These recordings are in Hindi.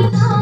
Thank you.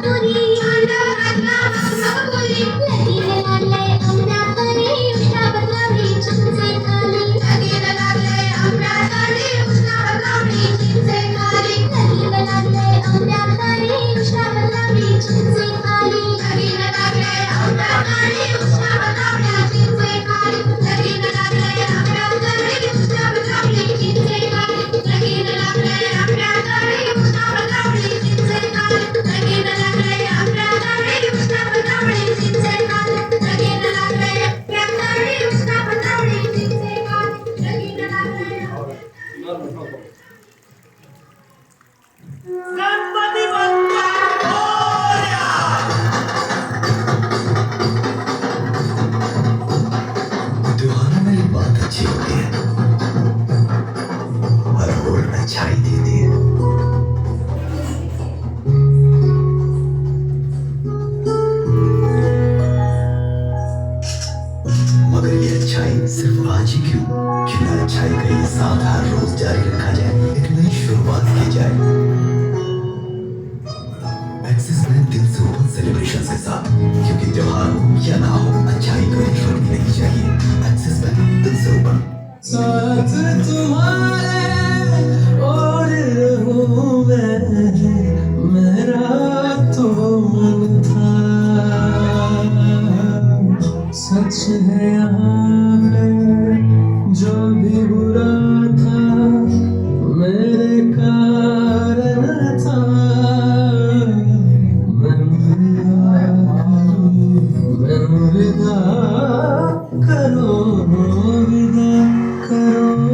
Tudo 말을 하고. आज ही क्यों? क्यों ना अच्छाई का ये साथ हर रोज जारी रखा जाए। एक नई शुरुआत की जाए। एक्सिस बैंक दिल से ओपन सेलिब्रेशन के साथ, क्योंकि त्योहार हो या ना हो, अच्छाई को छोड़नी नहीं चाहिए। एक्सिस बैंक दिल से ओपन यहाँ जो भी बुरा था, मेरे कारण था। मैं मैं विदा करो करो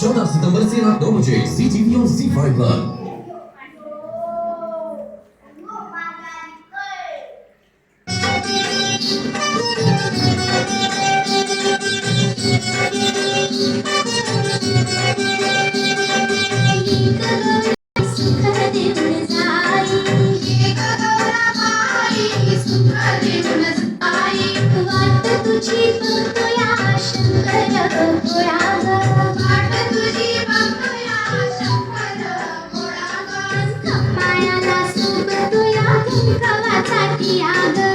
चौदह सितंबर से रात नौ बजे सी टीवी और सी फाइव पर Kelas.